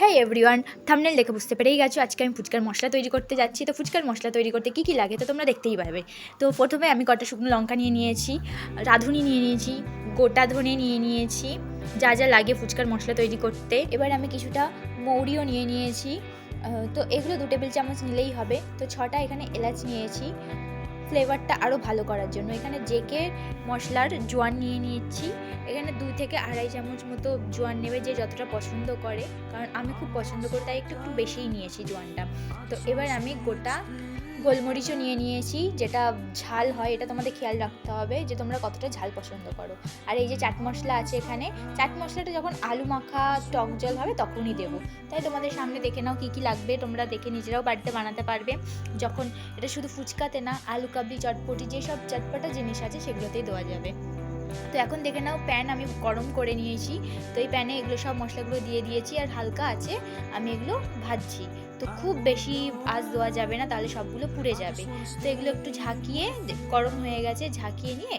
হ্যাঁ everyone thumbnail দেখে বুঝতে পেরেই গেছো, আজকে আমি ফুচকার মশলা তৈরি করতে যাচ্ছি। তো ফুচকার মশলা তৈরি করতে কী কী লাগে তো তোমরা দেখতেই পারবে। তো প্রথমে আমি কটা শুকনো লঙ্কা নিয়ে নিয়েছি, রাঁধুনি নিয়ে নিয়েছি, গোটা ধনে নিয়ে নিয়েছি, যা যা লাগে ফুচকার মশলা তৈরি করতে। এবার আমি কিছুটা মৌরিও নিয়ে নিয়েছি। তো এগুলো দু টেবিল চামচ নিলেই হবে। তো ছটা এখানে এলাচ নিয়েছি ফ্লেভারটা আরও ভালো করার জন্য। এখানে জেকে মশলার জোয়ান নিয়ে নিয়েছি। এখানে দুই থেকে আড়াই চামচ মতো জোয়ান নেবে যে যতটা পছন্দ করে। কারণ আমি খুব পছন্দ করি, তাই একটু একটু বেশিই নিয়েছি জোয়ানটা। তো এবার আমি গোটা গোলমরিচও নিয়ে নিয়েছি, যেটা ঝাল হয় এটা তোমাদের খেয়াল রাখতে হবে যে তোমরা কতটা ঝাল পছন্দ করো। আর এই যে চাট মশলা আছে এখানে, চাট মশলাটা যখন আলু মাখা টক জল হবে তখনই দেবো। তাই তোমাদের সামনে দেখে নাও কী কী লাগবে, তোমরা দেখে নিজেরাও বাড়িতে বানাতে পারবে। যখন এটা শুধু ফুচকাতে না, আলু কাবলি, চটপটি, যেসব চটপটা জিনিস আছে সেগুলোতেই দেওয়া যাবে। তো এখন দেখে নাও প্যান আমি গরম করে নিয়েছি। তো এই প্যানে এগুলো সব মশলাগুলো দিয়ে দিয়েছি আর হালকা আছে, আমি এগুলো ভাজছি। তো খুব বেশি আঁচ দেওয়া যাবে না, তাহলে সবগুলো পুড়ে যাবে। তো এগুলো একটু ঝাঁকিয়ে গরম হয়ে গেছে, ঝাঁকিয়ে নিয়ে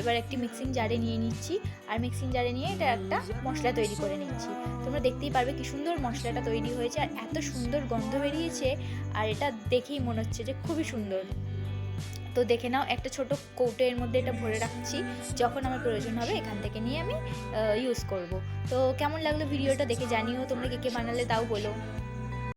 এবার একটি মিক্সিং জারে নিয়ে নিচ্ছি। আর মিক্সিং জারে নিয়ে এটা একটা মশলা তৈরি করে নিচ্ছি। তোমরা দেখতেই পারবে কি সুন্দর মশলাটা তৈরি হয়েছে, আর এত সুন্দর গন্ধ বেরিয়েছে, আর এটা দেখেই মনে হচ্ছে যে খুবই সুন্দর। তো দেখে নাও, একটা ছোট কৌটোর মধ্যে এটা ভরে রাখছি। যখন আমার প্রয়োজন হবে, এখান থেকে নিয়ে আমি ইউজ করব। তো কেমন লাগল ভিডিওটা দেখে জানিও, তোমরা কে কে বানালে তাও বলো।